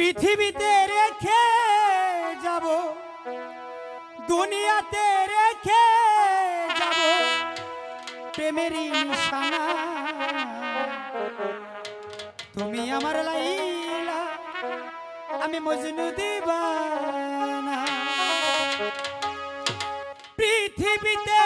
পৃথিবীতে রেখে যাব, দুনিয়াতে রেখে যাব। প্রেমেরই নিশানা, তুমি আমার লাইলা, আমি মজনু দিবানা। পৃথিবীতে